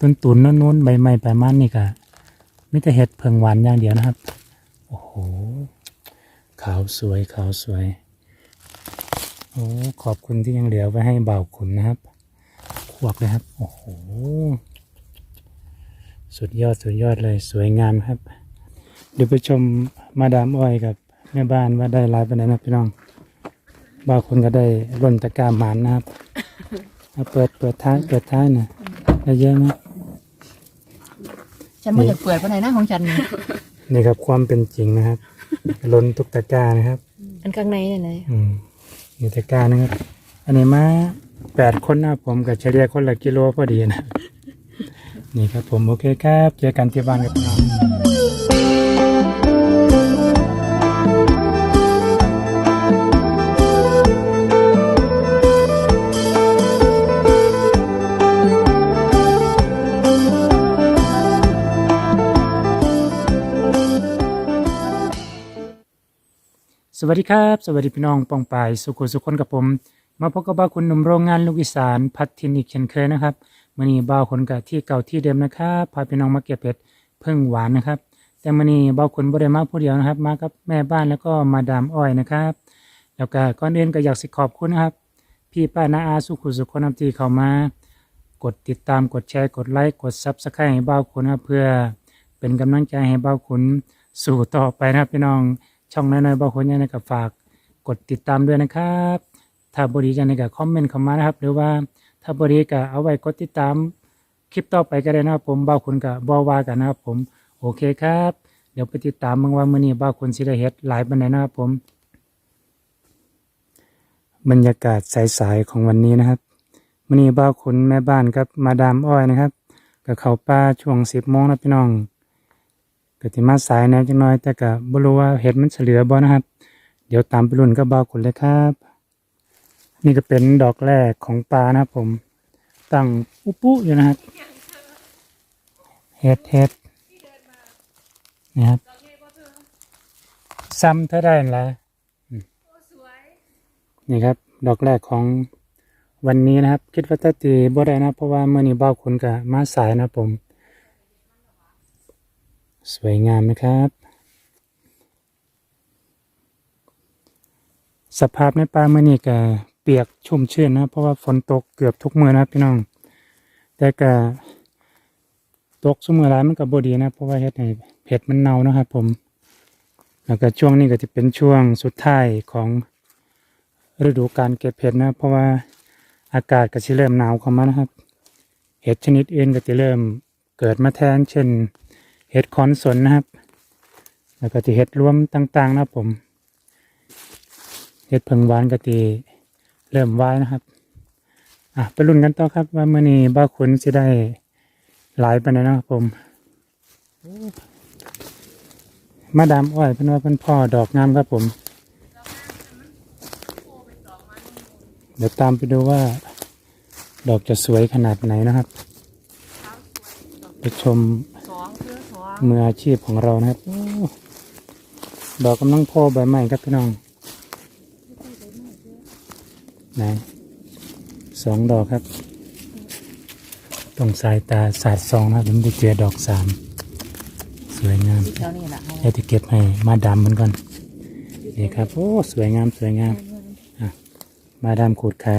ตุนตุนๆนุ่นๆใบไม้ใบมันนี่ก็ไม่แต่เห็ดเพิงหวานอย่างเดียวนะครับ โอ้โห ขาวสวยขาวสวย โอ้ขอบคุณที่ยังเหลือไว้ให้บ่าวขุนนะครับ ขวบเลยครับ โอ้โห สุดยอดสุดยอดเลยสวยงามครับ เดี๋ยวไปชมมาดามอ้อยกับแม่บ้านว่าได้รายไปไหนนะพี่น้องบ่าวคนก็ได้ร่นตะกร้าหมานนะครับเอาเปิดเปิดท้ายเปิดท้ายน่อยได้เยอะไหม ฉันไม่อยากเปื่อยไปไหนหน้าของฉันนี่นี่ครับความเป็นจริงนะครับ ล้นทุกตะกร้านะครับ อันข้างในเนี่ยเลยอืมนี่ตะกร้านะครับ อันนี้มาแปดคนนะครับผมกับเฉลี่ยคนละกิโลพอดีนะ นี่ครับผมโอเคครับ เจอกันที่บ้านครับพี่น้อง วัสดีครับ สวัสดีพี่น้องปองปายสุขุสุขคนกับผม มาพบกับบ้าวคุณหนุ่มโรงงานลูกอีสานพัดทิกเช่นเคยนะครับมื่อนี้บ้าวคนกับที่เก่าที่เดิมนะครับพาพี่น้องมาเก็บเห็ดเพิ่งหวานนะครับ แต่มื่อนี้บ้าวคุณบ่ได้มาผู้เดียวนะครับ มากับแม่บ้านแล้วก็มาดามอ้อยนะครับ แล้วก็ก่อนอื่นก็อยากสิขอบคุณนะครับ พี่ป้านาอาสุขุสุขคนนำที่เข้ามา กดติดตามกดแชร์กดไลค์กดซับสไครต์ให้บ้าวคุณนะเพื่อเป็นกำลังใจให้บ้าวคุณสู่ต่อไปนะครับพี่น้อง ช่องน้อยๆบางคนยังไงก็ฝากกดติดตามด้วยนะครับ ถ้าบริจาคในก็คอมเมนต์เข้ามานะครับ หรือว่าถ้าบริก็เอาไว้กดติดตามคลิปต่อไปก็ได้นะครับ ผมบ่าวคุณกับบอวากันนะครับผมโอเคครับ เดี๋ยวไปติดตามเมื่อว่ามื้อนี้บ่าวคุณสิได้เฮ็ดหลายบันไดนะครับผม บรรยากาศสายๆของวันนี้นะครับมื้อนี้บ่าวคุณแม่บ้านกับมาดามอ้อยนะครับกับเขาป่าช่วง10โมงนะพี่น้อง ก็ที่มาสายแหนจังน้อย แต่ก็บ่รู้ว่าเห็ดมันเฉลือบ่นะครับ เดี๋ยวตามไปรุ่นกับบ่าวคนเลยครับ นี่ก็เป็นดอกแรกของปลานะครับผม ตั้งอุปุอยู่นะครับเห็ดเห็ดนี่ครับซ้ำเท่าได้แหละอืมนี่ครับ ดอกแรกของวันนี้นะครับ คิดว่าจะตีบ่ได้นะ เพราะว่าเมื่อนี้บ่าวคนก็มาสายนะผม สวยงามนะครับ สภาพในป่าเมื่อนี้ก็เปียกชุ่มชื้นนะ เพราะว่าฝนตกเกือบทุกเมื้อนะพี่น้อง แต่ก็ตกซุมื้อหลายมันก็บดีนะ เพราะว่าเฮ็ดให้เห็ดมันเน่านะครับผม แล้วก็ช่วงนี้ก็จะเป็นช่วงสุดท้ายของฤดูการเก็บเห็ดนะ เพราะว่าอากาศก็สิเริ่มหนาวเข้ามานะครับ เห็ดชนิดอื่นก็จะเริ่มเกิดมาแทนเช่น เห็ดคอนสนนะครับ แล้วก็จะเห็ดรวมต่างๆนะครับผม เห็ดเพิงหวานก็จะเริ่มไหวนะครับ อะไปลุ้นกันต่อครับ ว่ามื่อนี้บ้าขุนจะได้หลายไปไหนนะครับผม มาดามอ้อยเพิ่นว่าเพิ่นพ่อดอกงามครับผม เดี๋ยวตามไปดูว่า ดอกจะสวยขนาดไหนนะครับ ไปชม มืออาชีพของเรานะครับดอกกำลังโพใบใหม่ครับพี่น้องไหนสองดอกครับต้องสายตาสาดสองนะครับถึงจะเจอดอกสามสวยงามเท่านี้แหละเดี๋ยวจะเก็บให้มาดามมันก่อนนี่ครับโอ้สวยงามสวยงามมาดามขูดขา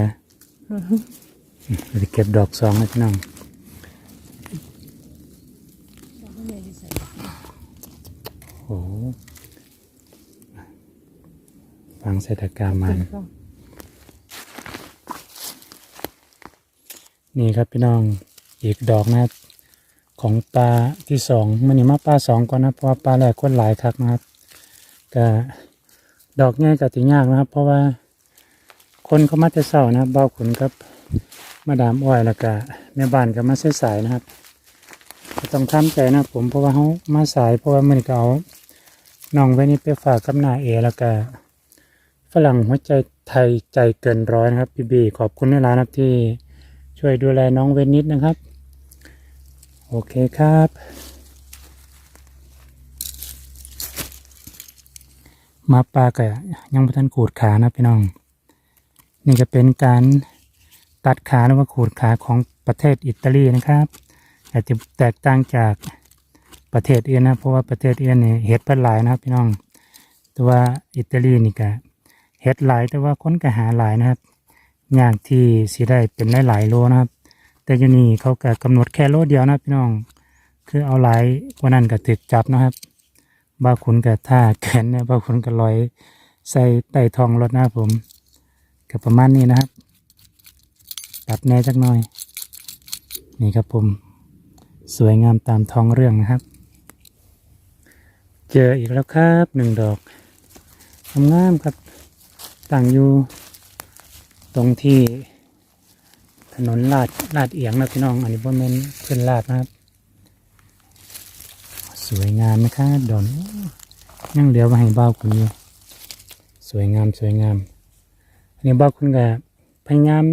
เดี๋ยวจะเก็บดอกสองนะพี่น้อง โอ้โห ฟังเศรษฐกามัน นี่ครับพี่น้องอีกดอกนะครับ ของปลาที่สองมันนี่มาปลาสองก่อนนะเพราะว่าปลาแรกคนหลายคักนะครับก็ดอกง่ายกับติยากนะครับ เพราะว่าคนเขามาแต่เศร้านะครับเบาขุนครับมาดามอ้อยแล้วก็แม่บ้านก็มาสายๆนะครับก็ต้องทำใจนะครับผมเพราะว่าเขามาสายเพราะว่ามันก็เอาน้องไว้นี่ไปฝากกับหน้าเอแล้วก็ ฝรั่งหัวใจไทยใจเกินร้อยนะครับพี่บีขอบคุณในร้านนะครับที่ช่วยดูแลน้องเวนิดนะครับ โอเคครับ มาปลาก็ยังไม่ทันขูดขานะพี่น้อง นี่ก็เป็นการตัดขาหรือว่าขูดขาของประเทศอิตาลีนะครับอาจจะแตกต่างจากประเทศอื่นนะเพราะว่าประเทศอื่นเนี่ยเห็ดเป็นหลายนะครับพี่น้อง แต่ว่าอิตาลีนี่ก็ เห็ดหลายแต่ว่าคนก็หาหลายนะครับยากที่สิได้เป็นได้หลายโลนะครับ แต่ยู่นี่เขาก็กำหนดแค่โลเดียวนะพี่น้อง คือเอาหลายกว่านั้นก็ถึกจับนะครับ บางคนก็ท่าแขนเนี่ยบางคนก็ลอยใส่ใต้ทองรถนะผมก็ประมาณนี้นะครับตัดแน่จักหน่อย นี่ครับผมสวยงามตามท้องเรื่องนะครับ เจออีกแล้วครับหนึ่งดอกงามครับ ตั้งอยู่ตรงที่ถนนลาดลาดเอียงนะพี่น้อง อันนี้บ่แม่นขึ้นลาดนะครับ สวยงามนะครับ ดอนยังเหลือมาให้บ้าคุณอยู่สวยงามสวยงาม อันนี้บ้าคุณก็พยายาม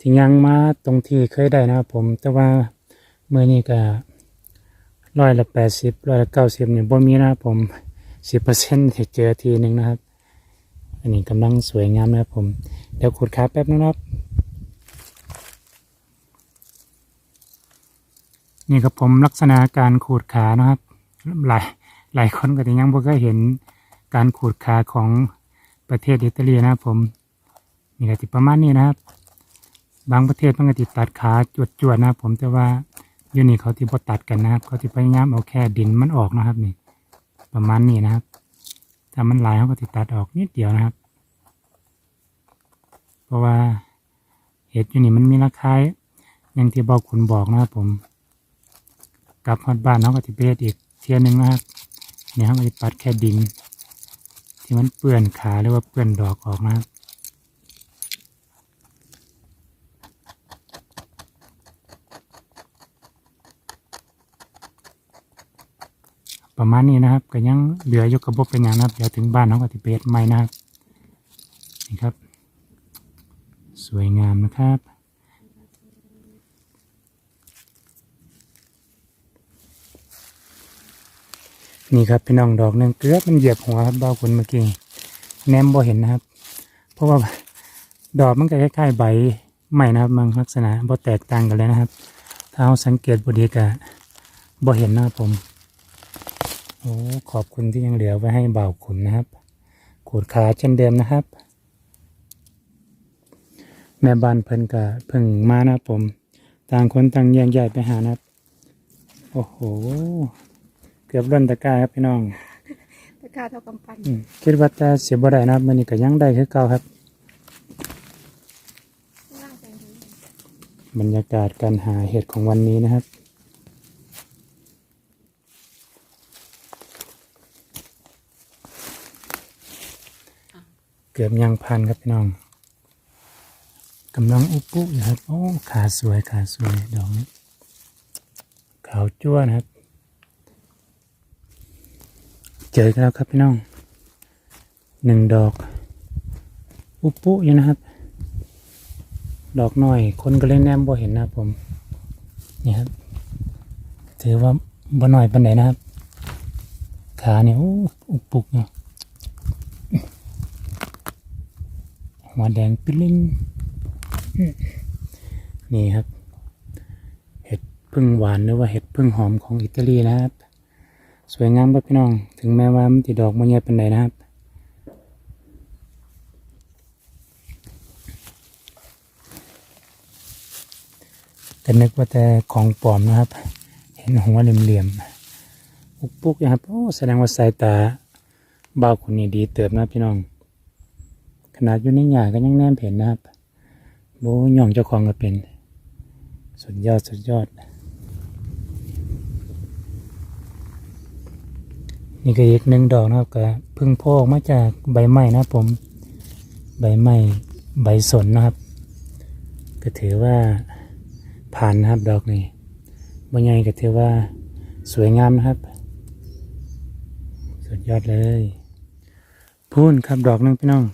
ที่ยังมาตรงที่เคยได้นะครับผม แต่ว่าเมื่อนี้ก็ร้อยละแปดสิบร้อยละเก้าสิบเนี่ยบ่มีนะครับผมสิบเปอร์เซ็นต์เจอทีหนึ่งนะครับ อันนี้กำลังสวยงามนะครับผม เดี๋ยวขุดขาแป๊บนะครับ นี่ครับผมลักษณะการขูดขานะครับ หลายหลายคนก็จะยังบ่เคยเห็นการขูดขาของประเทศอิตาลีนะครับผมนี่ก็ติประมาณนี้นะครับ บางประเทศมันก็ติตัดขาจวดๆนะครับผมแต่ว่ายูนี่เขาที่บ่ตัดกันนะครับ เขาที่พยายามเอาแค่ดินมันออกนะครับนี่ ประมาณนี้นะครับ ถ้ามันหลายเขาก็ติดตัดออกนิดเดียวนะครับ เพราะว่าเห็ดอยู่นี่มันมีราคาอย่างที่บอกคุณบอกนะครับผมกลับฮอดบ้านเขาก็จะเบสอีกเทียหนึงนะครับเนี่ยเขาก็จะปัดแค่ดินที่มันเปื้อนขาหรือว่าเปื้อนดอกออกนะครับ ประมาณนี้นะครับก็ยังเหลืออยู่กระบบเป็นอย่างนะครับเดี๋ยวถึงบ้านเขาก็จะไปเฮ็ดใหม่นะครับนี่ครับ สวยงามนะครับนี่ครับพี่น้องดอกหนึ่งเกลือบมันเหยียบหัวครับเบาคนเมื่อกี้แนมบ่เห็นนะครับ เพราะว่าดอกมันก็คล้ายๆใบใหม่นะครับบางลักษณะบ่แตกต่างกันเลยนะครับ ถ้าเราสังเกตบดีก็บ่เห็นนะครับผม โอ้ขอบคุณที่ยังเหลือไว้ให้เบาขุนนะครับขูดขาเช่นเดิมนะครับ แม่บ้านเพิ่นก็เพิ่งมานะครับผม ต่างคนต่างแยกย้ายไปหานะครับ โอ้โห เกือบล้นตะกร้าครับพี่น้องตะกร้าเท่ากำปั้นอืมคิดว่าจะเสียบ่ได้นะครับมันนี้ก็ยังได้คือเก่าครับ บรรยากาศการหาเห็ดของวันนี้นะครับ เกือบยังพันครับพี่น้องกำลังอุปุอยู่ครับโอ้ขาสวยขาสวยดอกนี้ขาวจ้วนะครับ เจอกันแล้วครับพี่น้องหนึ่งดอก อุปุอยู่นะครับ ดอกหน้อย คนก็เล่นแนมบ่เห็นนะผมนี่ครับถือว่าบ่น้อยปันไหนนะครับ ขาเนี่ยโอ้อุปุกเนาะ หัวแดงปิ้ลิงอืมนี่ครับ เห็ดพึ่งหวานหรือว่าเห็ดพึ่งหอมของอิตาลีนะครับ สวยงามครับพี่น้อง ถึงแม้ว่ามันติดดอกมันใหญ่เป็นไหนนะครับแต่นึกว่าแต่ของปลอมนะครับ เห็นหัวเหลี่ยมๆปุกปุกๆนะครับโอ้แสดงว่าสายตาบ่าวคนนี้ดีเติบนะพี่น้อง ขนาดอยู่ในหยาก็ยังแนมเห็นนะครับโบย่องเจ้าของก็เป็น สุดยอดสุดยอด นี่ก็อีกหนึ่งดอกนะครับก็พึ่งพออกมาจากใบไม้นะผมใบไม้ใบสนนะครับ ก็ถือว่าผ่านนะครับดอกนี้บางไงก็ถือว่าสวยงามนะครับ สุดยอดเลย พูนครับดอกนึงพี่น้อง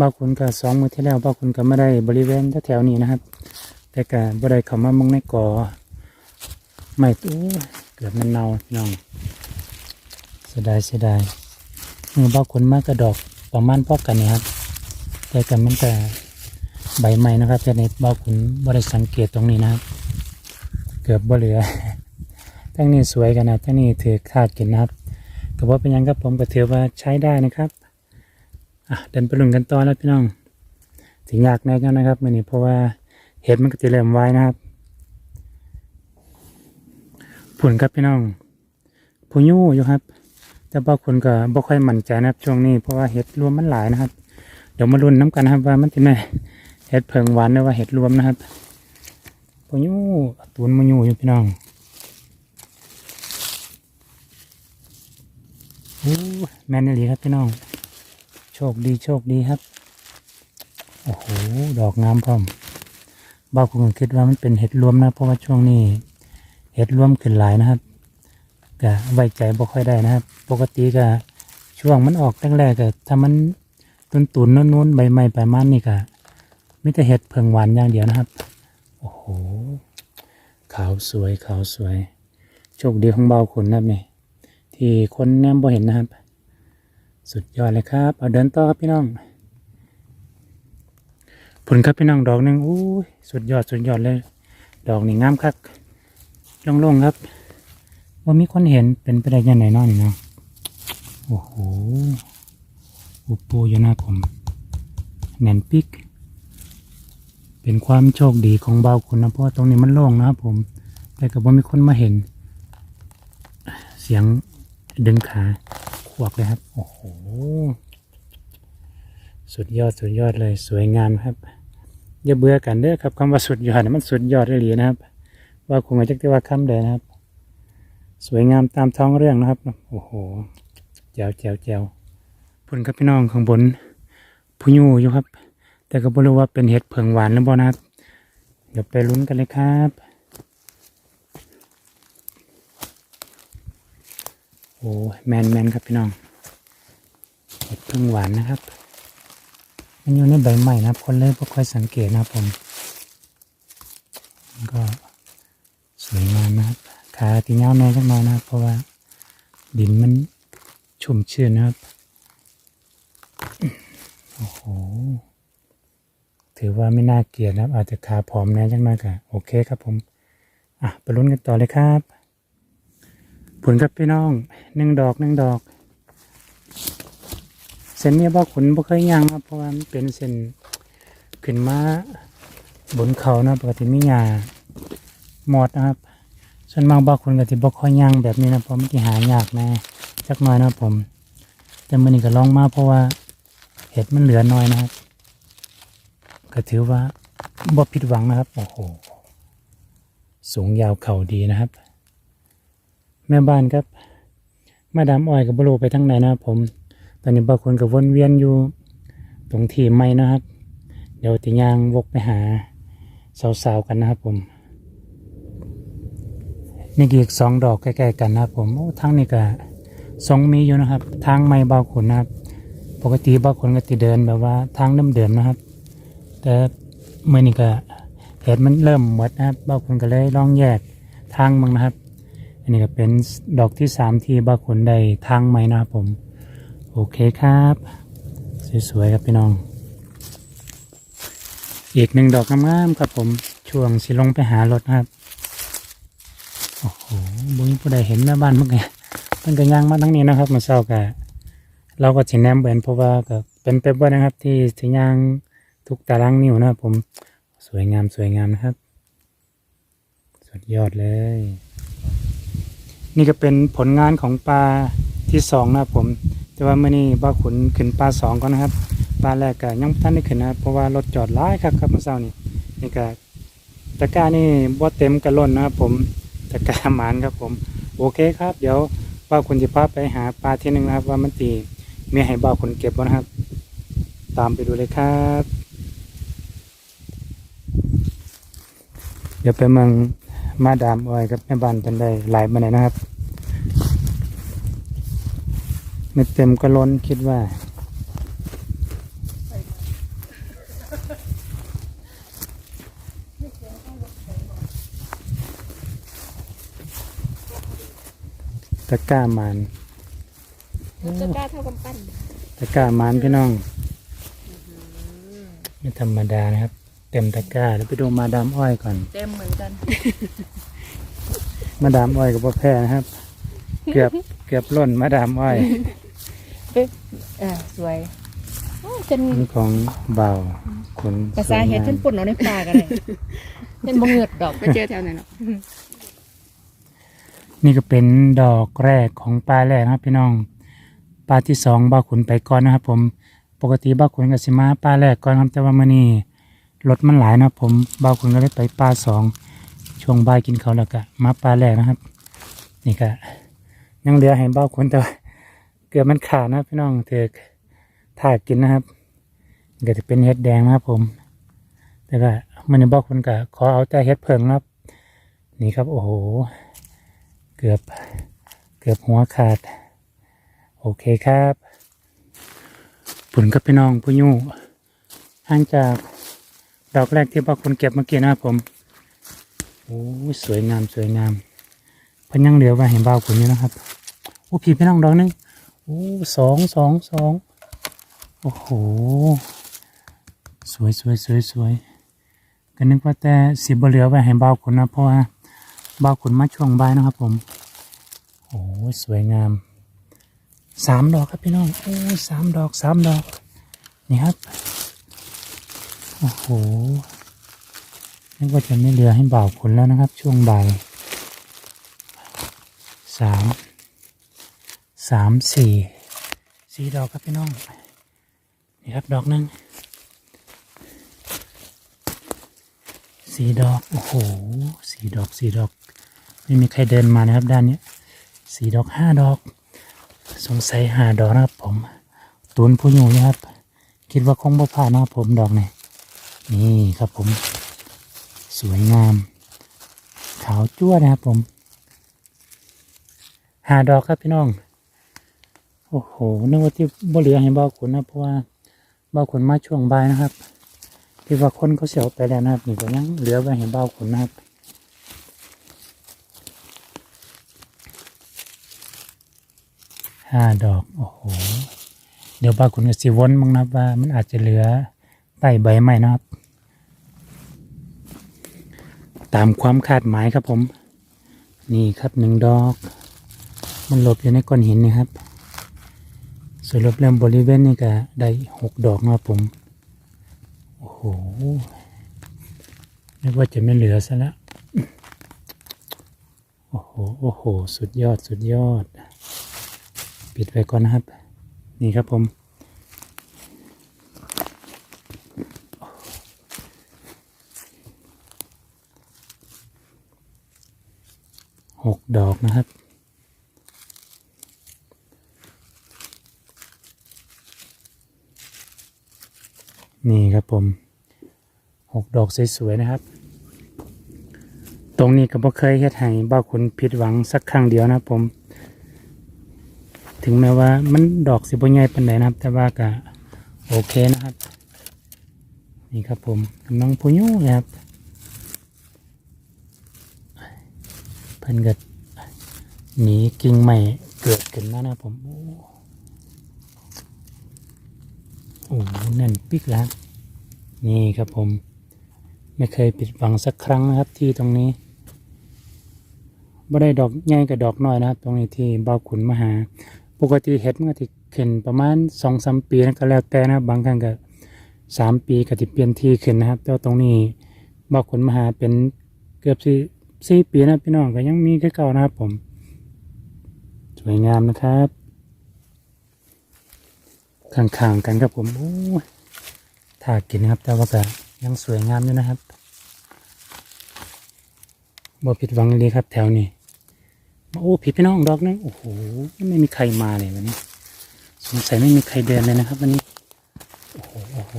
บางคนก็สองมือที่แล้วบางคนก็ไม่ได้บริเวณแถวนี้นะครับ แต่ก็บ่ได้เข้ามามองในกอไม่ตู้เกือบมันเน่าน้องเสียดายเสียดายมือบางคนมากกระดอกประมาณพอกันนี่ครับ แต่กันมันแต่ใบใหม่นะครับแต่ในบางคนบริสังเกตตรงนี้นะครับกือบบ่เหลือทั้งนี้สวยกันนะทั้งนี้ถือคาดกินนะครับก็ว่าเป็นยังครับผมก็ถือว่าใช้ได้นะครับ อะเดินไปลุ่นกันต่อแล้วพี่น้องถึงยากแน่กันนะครับมื่อนี้เพราะว่าเห็ดมันก็จะเริ่มไว้นะครับผุนครับพี่น้องผู้ยู่อยู่ครับ แต่บางคนก็บ่ค่อยมั่นใจนะครับช่วงนี้เพราะว่าเห็ดรวมมันหลายนะครับ เดี๋ยวมาลุ้นน้ำกันนะครับว่ามันจะแม่เห็ดเพิงหวานหรือว่าเห็ดรวมนะครับผู้ยู่ตูนมายู่อยู่พี่น้องโอ้แม่นอี่ครับพี่น้อง โชคดีโชคดีครับ โอ้โห ดอกงามพร้อมบ้าคนก็คิดว่ามันเป็นเห็ดรวมนะ เพราะว่าช่วงนี้ เห็ดรวมขึ้นหลายนะครับก็ไว้ใจบ่ค่อยได้นะครับ ปกติก็ช่วงมันออกตั้งแรกก็ถ้ามันตุนตุนๆนุ่นๆใบไม้ใบมันนี่ก็มิแต่เห็ดเพิงหวานอย่างเดียวนะครับ โอ้โห ขาวสวยขาวสวย โชคดีของเบาขนนะครับนี่ที่คนแนมบ่เห็นนะครับ สุดยอดเลยครับเอาเดินต่อครับพี่น้องผลครับพี่น้องดอกหนึ่งอู้ยสุดยอดสุดยอดเลย ดอกนี่งามคักโล่งๆครับว่ามีคนเห็นเป็นไปได้ยังไงนาะนี่นะโอ้โหอุปูอยู่หน้าผมแน่นปิก เป็นความโชคดีของเบาคุณนะเพราะตรงนี้มันโล่งนะครับผมแต่ก็บ่มีคนมาเห็น เสียงดึงขา วบเลยครับ โอ้โห สุดยอดสุดยอดเลยสวยงามครับ อย่าเบื่อกันเด้อครับคำว่าสุดยอดน่ะมันสุดยอดเลยนะครับ ว่าคงอาจจะว่าคำเดนะครับ สวยงามตามท้องเรื่องนะครับ โอ้โหแจวแจวแจวพุ่นครับพี่น้องข้างบนผู้ยูอยู่ครับ แต่ก็ไม่รู้ว่าเป็นเห็ดเผิงหวานหรือเปล่านะครับ เดี๋ยวไปลุ้นกันเลยครับ โอ้แมนแมนครับพี่น้องเห็ดเผิงหวานนะครับ มันอยู่ในใบใหม่นะคนเลยไม่ค่อยสังเกตนะผมมันก็สวยงามนะครับขาตีเงาแน่สักหน่อยนะเพราะว่าดินมันชุ่มชื้นนะครับ โอ้โห ถือว่าไม่น่าเกลียดนะครับ อาจจะขาผอมแน่จังมากอะโอเคครับผม อะไปลุ้นกันต่อเลยครับ ผลครับพี่น้องหนึ่งดอกหนึ่งดอก เส้นนี้บ่ขนบ่เคยย่างครับเพราะว่ามันเป็นเส้นขึ้นมาบนเขานะปกติไมีหญ้าหมอดนะครับส่วนมากบางคนก็จะบ่ค่อยย่างแบบนี้นะเพราะมันจะหายากแน่จักหน่อยนะผม แต่มื้อนี้ก็ลองมาเพราะว่าเห็ดมันเหลือน้อยนะครับ ก็ถือว่าบ่ผิดหวังนะครับโอ้โหสูงยาวเข่าดีนะครับ แม่บ้านครับ มาดามอ้อยกับบรูไปทั้งไหนนะครับผม ตอนนี้บางคนก็วนเวียนอยู่ตรงที่ไม่นะครับ เดี๋ยวติยางวกไปหาสาวๆกันนะครับผมนี่อีกสองดอกใกล้ๆกันนะครับผมโอ้ทั้งนี้ก็สองมีอยู่นะครับ ทางไม่เบาขุนนะครับ ปกติบางคนก็จะเดินแบบว่าทางเดิมๆนะครับ แต่เมื่อนี้ก็เหตุมันเริ่มหมดนะครับบางคนก็เลยลองแยกทางมึงนะครับ อันนี้ก็เป็นดอกที่สามที่บางคนได้ทางใหมนะครับผม โอเคครับ สวยๆครับพี่น้อง อีกหนึ่งดอกงามๆครับผม ช่วงสิลงไปหารถครับ โอ้โหบุญผู้ใดเห็นแม่บ้านเมื่อกี้มันก็ย่างมาทั้งนี้นะครับมาเศร้ากะเราก็สิแนมเบนเพราะว่าก็เป็นไปบ่นะครับ ที่สิย่างทุกตารางนิ้วนะครับผม สวยงามสวยงามนะครับ สุดยอดเลย นี่ก็เป็นผลงานของปลาที่สองนะครับผม แต่ว่าเมื่อนี้บ้าขุนขึ้นปลาสองก่อนนะครับ ปลาแรกก็ยังท่านได้ขึ้นนะครับเพราะว่ารถจอดร้ายครับครับเมื่อเช้านี้นี่ก็ตะกร้านี่บ่เต็มกระล้นนะครับผมตะกร้าหมานครับผม โอเคครับ เดี๋ยวบ้าขุนจะพาไปหาปลาที่หนึ่งนะครับ ว่ามันตีมีให้บ้าขุนเก็บบ่นะครับ ตามไปดูเลยครับ เดี๋ยวไปเมือง มาดามออยกับแม่บ้านกันได้หลายมาไหนนะครับ ไม่เต็มก็ล้นคิดว่าตะกร้ามันตะกร้าเท่ากำปั้นตะกร้ามันพี่น้อง ไม่ธรรมดานะครับ เต็มตะกร้าแล้วไปดูมาดามอ้อยก่อน เต็มเหมือนกัน มาดามอ้อยกับพ่อแพ้นะครับ เกือบเกือบล่นมาดามอ้อยเออสวยโอ้จนนี่ของเบาขนภาษาเฮ็ดสวยงมฉันปุ่นเอาในปากกันเลยเป็นบ่เหงือดดอกไปเจอแถวไหนเนาะนี่ก็เป็นดอกแรกของปลาแรกนะครับพี่น้องปลาที่สองบ้าขุนไปก่อนนะครับ ผมปกติบ้าขุนกับสิมาปลาแรกก่อนครับแต่ว่ามื่อนี้ รถมันหลายนะผมบ้าขุนก็เลยไปปลาสองช่วงบ่ายกินเขาแล้วก็มาปลาแรกนะครับ นี่ก็ยังเหลือให้บ้าขุนแต่เกือบมันขาดนะพี่น้องเถอกถากกินนะครับก็จะเป็นเห็ดแดงนะครับผม แต่ก็มันบ้าขุนก็ขอเอาแต่เห็ดเพิงนะครับ นี่ครับโอ้โห เกือบเกือบหัวขาด โอเคครับผลกับพี่น้องผู้ยู่ห่างจาก อกแรกที่บางคนเก็บเมื่อกี้นะครับผมโอ้ยสวยงามสวยงามพันยังเหลือไว้เห็นบ่าวผลอยู่นะครับโอ้พี่พี่น้องดอกหนึงโอ้สองสองสองโอ้โห สวยสวยสวยสวยก็นึกว่าแต่สิบเหลือไว้ให้บ่าวผลนะเพราะว่าบ่าวขุนมาช่วงบ่ายนะครับผมโอ้สวยงามสามดอกครับพี่น้องโอ้สามดอกสามดอกนี่ครับ โอ้โหนึกว่าจะไม่เหลือให้บ่าวขุนแล้วนะครับ ช่วงบ่ายสามสามสี่สี่ดอกครับพี่น้อง นี่ครับดอกหนึงสี่ดอกโอ้โหสี่ดอกสี่ดอกไม่มีใครเดินมานะครับด้านนี้สี่ดอกห้าดอก สงสัยหาดอกนะครับผม ตุนผู้อยู่นะครับ คิดว่าคงบ่พลาดนะครับผมดอกนี่ นี่ครับผม สวยงาม ขาวจั่วนะครับผมหาดอกครับพี่น้อง โอ้โหนึกว่าที่บ่เหลือให้เบาขุนนะเพราะว่าเบาขุนมาช่วงบ่ายนะครับที่ว่าคนเขาเสียวไปแล้วนะครับนี่ก็ยังเหลือไว้ให้เบาขุนนะครับห้าดอก โอ้โห เดี๋ยวบาคุณก็สิวนมั้งนะว่ามันอาจจะเหลือ ใต้ใบไม้นะครับ ตามความคาดหมายครับผม นี่ครับหนึ่งดอก มันหลบอยู่ในก้อนหินนี่ครับส่วนรอบๆบริเวณนี่ก็ได้หกดอกนะครับผม โอ้โหนึกว่าจะไม่เหลือซะแล้วโอ้โห โอ้โห สุดยอด สุดยอด ปิดไว้ก่อนนะครับ นี่ครับผม หกดอกนะครับ นี่ครับผมหกดอกสวยๆนะครับ ตรงนี้ก็บ่เคยเฮ็ดให้บ้าคุณผิดหวังสักครั้งเดียวนะครับผม ถึงแม้ว่ามันดอกสิบใหญ่ปานใดนะครับ แต่ว่าก็โอเคนะครับ นี่ครับผมน้องผู้ยู่นะครับ พิ่นก็หนีกิ่งใหม่เกิดขึ้นมานะผมโอ้โอ้แน่นปิกแล้วนี่ครับผม ไม่เคยผิดหวังสักครั้งนะครับที่ตรงนี้บ่ได้ดอกใหญ่กับดอกน้อยนะครับ ตรงนี้ที่บ่าวขุนมหา ปกติเห็ดมันก็จะขึ้นประมาณสองสามปีนะก็แล้วแต่นะบบางครั้งก็สามปีก็จะเปลี่ยนที่ขึ้นนะครับ แต่ตรงนี้บอกคนมหาเป็นเกือบสี่ สี่ปีนะพี่น้องก็ยังมีแค่เก่านะครับผม สวยงามนะครับข้างๆกันครับผมโอ้ยถ้ากินนะครับ แต่ว่าก็ยังสวยงามอยู่นะครับบ่ผิดหวังเลยครับ แถวนี้โอ้ผิดพี่น้องดอกนึงโอ้โหไม่มีใครมาเลยวันนี้สงสัยไม่มีใครเดินเลยนะครับวันนี้โอ้โหโอ้โห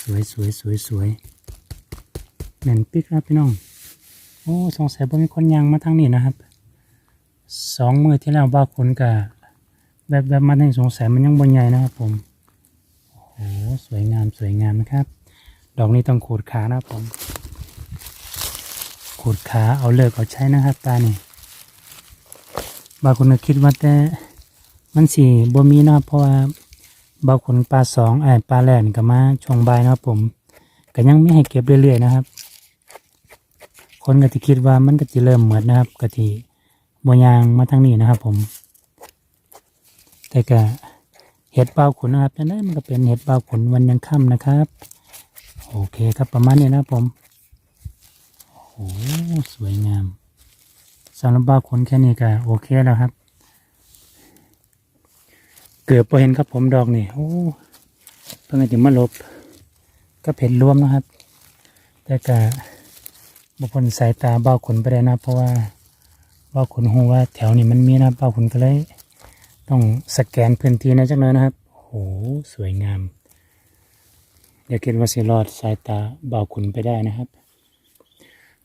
สวยสวยสวยสวยแน่นปิกนะพี่น้อง โอ้สงสัยบ่มีคนยางมาทางนี้นะครับสองมือที่แล้วบ้าคนกับแบบแบบมาทางสงสัยมันยังบนใหญ่นะครับผมโอ้โหสวยงามสวยงามนะครับ ดอกนี้ต้องขูดขานะครับผมขูดขาเอาเลิกเอาใช้นะครับตานี่บางคนก็คิดว่าแต่มันสีบ่มีนะครับเพราะว่าบางคนปลาสองไอ้ปลาแหลนก็มาช่วงบ่ายนะครับผมก็ยังไม่ให้เก็บเรื่อยๆนะครับ คนก็จะคิดว่ามันก็จะเริ่มเหมือนนะครับก็ที่บยางมาทางนี้นะครับ ผม แต่ก็เห็ดเบาขุนนะครับนั่นมันก็เป็นเห็ดเบาขุนวันยังค่ำนะครับ โอเคครับประมาณนี้นะครับผมโอ้สวยงามสำหรับเบาขุนแค่นี้ก็โอเคแล้วครับ เกือบพอเห็นครับผมดอกนี่โอ้เพิ่งจะมาลบก็เผ็ดรวมนะครับ แต่ก็ บุคคลสายตาเบาขนไปได้นะ เพราะว่าเบาขนหูว่าแถวนี้มันมีนะเบาขนก็เลย ต้องสแกนพื้นที่นะจักหน่อยนะครับโอ้โหสวยงามอย่าคิดว่าสิรอดสายตาเบาขนไปได้นะครับ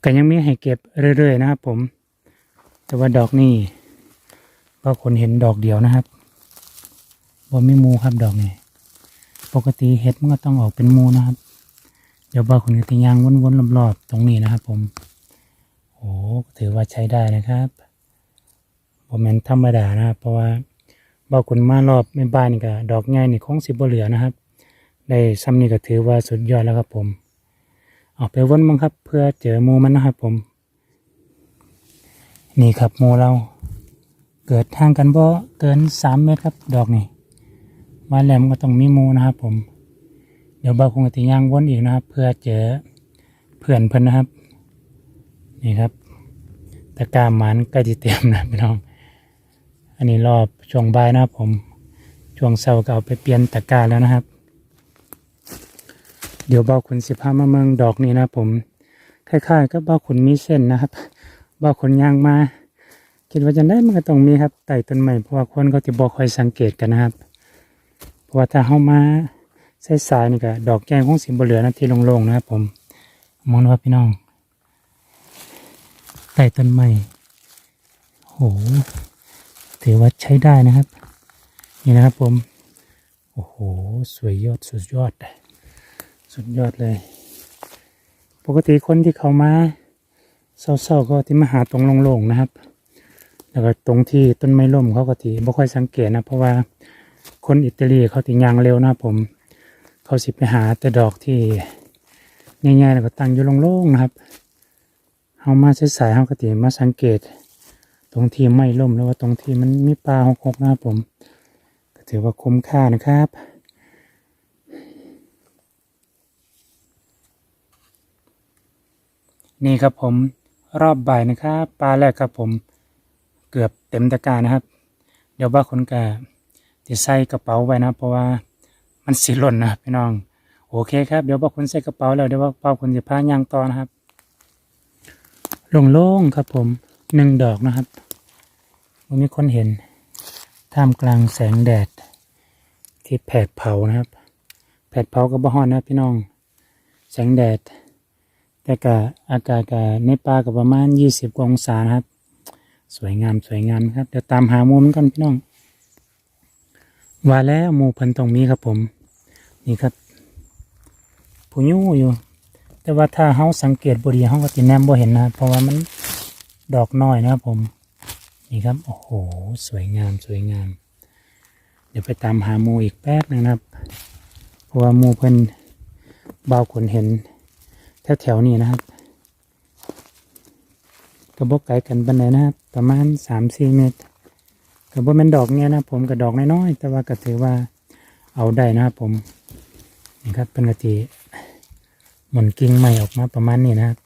ก็ยังมีให้เก็บเรื่อยๆนะครับ ผม แต่ว่าดอกนี่เบาขนเห็นดอกเดียวนะครับว่าไม่มูครับดอกนี่ปกติเห็ดมันก็ต้องออกเป็นมูนะครับ เดี๋ยวบ้าคนก็ติยางวนๆรอบๆตรงนี้นะครับผมโอ้ถือว่าใช้ได้นะครับผมแมนธรรมดานะครับ เพราะว่าบ้าคนมารอบไม่บ้านนี่ก็ดอกง่ายนี่คงสิบเหลือนะครับ ได้ซ้ำนี่ก็ถือว่าสุดยอดแล้วครับผมเอาไปวนบ้างครับ เพื่อเจอมูมันนะครับผม นี่ครับมูเรา เกิดทางกันบ่เกินสามเมตรครับ ดอกนี่บ้านแหลมก็ต้องมีมูนะครับผม เดี๋ยวบ่าวคงจะย่างวนอีกนะครับ เพื่อเจอเพื่อนเพิ่อนนะครับ นี่ครับตะกร้าหมันใกล้จะเตรียมนะพี่น้อง อันนี้รอบช่วงบ่ายนะครับผมช่วงเช้าก็เอาไปเปลี่ยนตะกร้าแล้วนะครับ เดี๋ยวบ่าวขุนสิพามาเมืองดอกนี้นะผมคล้ายๆกับบ่าวขุนมีเส้นนะครับบ่าวขุนย่างมาคิดว่าจะได้มันก็ต้องมีครับไต่ต้นไม้เพราะว่าคนเขาจะบอกคอยสังเกตกันนะครับ เพราะว่าถ้าเข้ามา ใสายสายนี่ก็ดอกแก้งของสิบเหลือนะที่โล่งๆนะครับผมมองนะครับพี่น้องใต้ต้นไม้โหถือว่าใช้ได้นะครับ นี่นะครับผม โอ้โห สวยยอดสุดยอด สุดยอดเลย ปกติคนที่เขามาเศร้าๆก็ที่มาหาตรงโล่งๆนะครับ แล้วก็ตรงที่ต้นไม้ล่มเขาก็ที่ไม่ค่อยสังเกตนะ เพราะว่าคนอิตาลีเขาติยางเร็วนะครับผม เขาสิไปหาแต่ดอกที่ง่ายๆแล้วก็ตั้งอยู่โล่งๆนะครับเอามาใช้สายเขาก็ติมาสังเกต ตรงที่ไม่ล่มแล้วว่าตรงที่มันมีปลาหกๆนะครับผมก็ถือว่าคุ้มค่านะครับนี่ครับผมรอบบ่ายนะครับปลาแรกครับผมเกือบเต็มตะกร้านะครับ เดี๋ยวบ้าคนกาจะใส่กระเป๋าไว้นะเพราะว่า มันสิหล่นนะพี่น้อง โอเคครับเดี๋ยวบอกคุณใส่กระเป๋าแล้วเดี๋ยวบอกเป้าคุณจะพายางต่อนะครับโล่งๆครับผมหนึ่งดอกนะครับวันนี้คนเห็นท่ามกลางแสงแดด ที่แผดเผานะครับ แผดเผากับบ้านนะพี่น้อง แสงแดด แต่กะอากาศกะในป่ากับประมาณยี่สิบองศานะครับ สวยงามสวยงามครับ เดี๋ยวตามหามุมกันพี่น้อง ว่าแล้วหมูเพันตรงนี้ครับผม นี่ครับผู้ยู่อยู่ แต่ว่าถ้าเฮาสังเกตบดีเฮาก็ติแนมบ่เห็นนะเพราะว่ามันดอกน้อยนะครับผม นี่ครับ โอ้โห สวยงามสวยงาม เดี๋ยวไปตามหาหมูอีกแป๊บหนึงนะครับ เพราะว่าหมูเพิ่นเบาขนเห็นแถวแถวๆนี้นะครับกระบอกไก่กันบันไดนะครับ ประมาณสามสี่เมตร ก็บ่แมนดอกเงี้ยนะผมกับดอกน้อยๆแต่ว่าก็ถือว่าเอาได้นะครับผมนี่ครับเป็นกะทิหมุนกิ่งใหม่ออกมาประมาณนี้นะครับ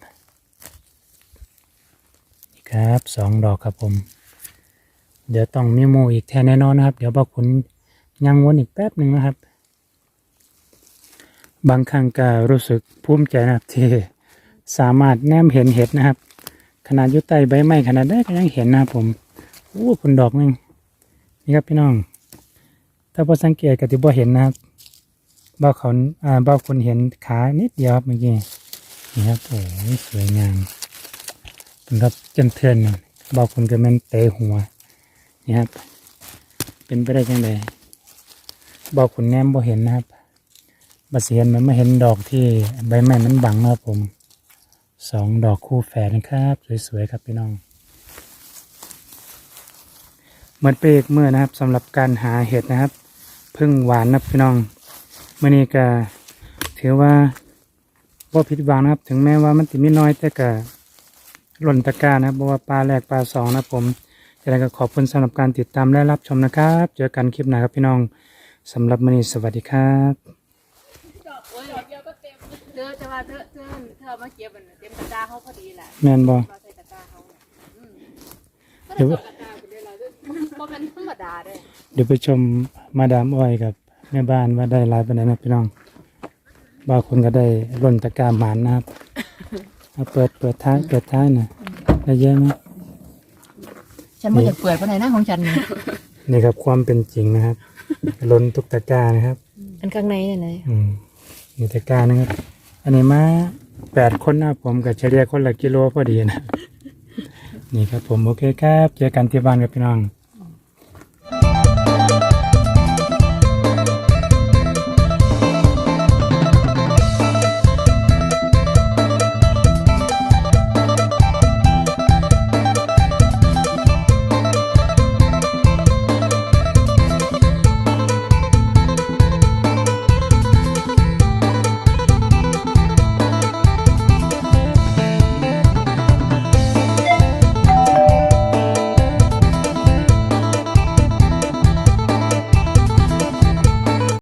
นี่ครับสองดอกครับผม เดี๋ยวต้องมีหมูอีกแทนแน่นอนนะครับ เดี๋ยวบอกคุณยังวนอีกแป๊บหนึ่งนะครับ บางครั้งก็รู้สึกภูมิใจนะครับที่สามารถแนมเห็นเห็ดนะครับ ขนาดยุใต้ใบไม้ขนาดได้ก็ยังเห็นนะครับผมโอ้คุณดอกนึง นี่ครับพี่น้อง ถ้าพอสังเกตก็จะบ่เห็นนะครับบ่าวเขาอ่าบ่าวคนเห็นขานิดเดียวครับเมื่อกี้นี่ครับโอ้ยสวยงามเป็นครับจนเทือนบ่าวคนก็แม่นเตะหัวนี่ครับ เป็นไปได้ยังไงบ่าวคนแนมบ่เห็นนะครับบัดเสียนมันไม่เห็นดอกที่ใบไม้มันบังนะครับผมสองดอกคู่แฝดนะครับ สวยๆครับพี่น้อง เห มือนเปรกเมื่อนะครับสำหรับการหาเห็ดนะครับพึ่งหวานนะพี่น้องเมื่อนี้ก็ถือว่าบ่ผิดหวังนะครับ ถึงแม้ว่ามันจะมีน้อยแต่ก็หล่นตะกร้านะครับเพราะว่าปลาแรกปลาสองนะครับผมยังไงก็ขอบคุณสำหรับการติดตามและรับชมนะครับ เจอกันคลิปหน้าครับพี่น้องสำหรับมื้อนี้สวัสดีครับโอ้ยเดียวก็เต็มเธอจะว่าเธอเธอเธอมาเก็บมันเต็มตะกร้าเขาพอดีแหละแม่นบ่เราใส่ตะกร้าเขาน่ะอืมก็เลยส่งตะกร้าไปด้วยเราด้ว ยเพราะมันธรรมดาเด้เดี๋ยวไปชมมาดามอ้อยกับแม่บ้านว่าได้หลายปานใดนะพี่น้องบางคนก็ได้หล่นตะกร้าหมานนะครับเอาเปิดเปิดท้ายเปิดท้ายหน่อยได้เยอะไหมฉันไม่อยากเปิดเพราะไหนหน้าของฉันนี่นี่ครับความเป็นจริงนะครับ ล้นทุกตะกร้านะครับ อันข้างในเนี่ยนะอืมนี่ตะกร้านะครับ อันนี้มาแปดคนนะครับผมกับเฉลี่ยคนละกิโลพอดีนะ นี่ครับผมโอเคครับ เจอกันที่บ้านกับพี่น้อง